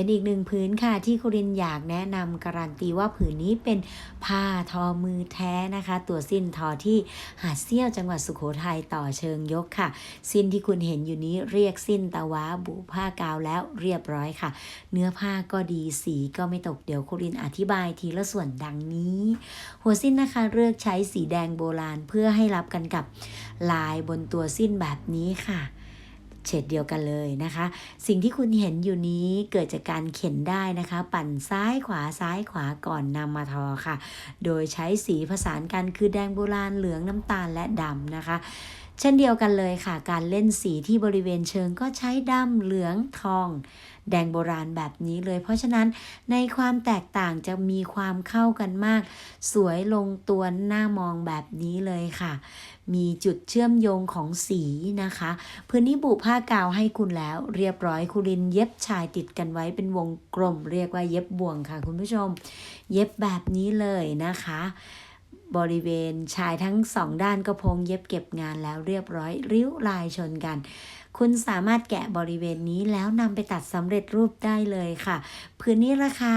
เป็นอีกหนึ่งพื้นค่ะที่คุรินอยากแนะนำการันตีว่าผืนนี้เป็นผ้าทอมือแท้นะคะ ตัวสิ้นทอที่หาดเซี่ยวจังหวัดสุโขทัยต่อเชิงยกค่ะ สิ้นที่คุณเห็นอยู่นี้เรียกสิ้นตะวะบุผ้ากาวแล้วเรียบร้อยค่ะ เนื้อผ้าก็ดีสีก็ไม่ตกเดี๋ยวคุรินอธิบายทีละส่วนดังนี้ หัวสิ้นนะคะเลือกใช้สีแดงโบราณเพื่อให้รับกันกับลายบนตัวสิ้นแบบนี้ค่ะ เฉดเดียวกันเลยนะคะ สิ่งที่คุณเห็นอยู่นี้เกิดจากการเข็นได้นะคะ ปั่นซ้ายขวาซ้ายขวาก่อนนำมาทอค่ะ โดยใช้สีผสานกันคือแดงโบราณเหลืองน้ำตาลและดำนะคะ เช่นเดียวกันเลยค่ะ การเล่นสีที่บริเวณเชิงก็ใช้ดำเหลืองทอง แดงโบราณแบบนี้เลย เพราะฉะนั้นในความแตกต่างจะมีความเข้ากันมาก สวยลงตัวหน้ามองแบบนี้เลยค่ะ มีจุดเชื่อมโยงของสีนะคะ พื้นนี้บุผ้ากาวให้คุณแล้ว เรียบร้อยคุรินเย็บชายติดกันไว้เป็นวงกลม เรียกว่าเย็บบ่วงค่ะคุณผู้ชม เย็บแบบนี้เลยนะคะ บริเวณชายทั้งสองด้านก็พงเย็บเก็บงานแล้วเรียบร้อย ริ้วลายชนกัน คุณสามารถแกะบริเวณนี้แล้วนำไปตัดสำเร็จรูปได้เลยค่ะ พื้นนี้ราคา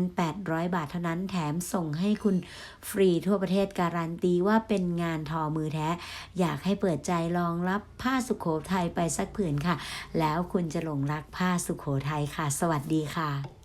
1,800 บาทเท่านั้นแถมส่งให้คุณฟรีทั่วประเทศการันตีว่าเป็นงานทอมือแท้ อยากให้เปิดใจลองรับผ้าสุขโขทัยไปสักผืนค่ะ แล้วคุณจะหลงรักผ้าสุขโขทัยค่ะ สวัสดีค่ะ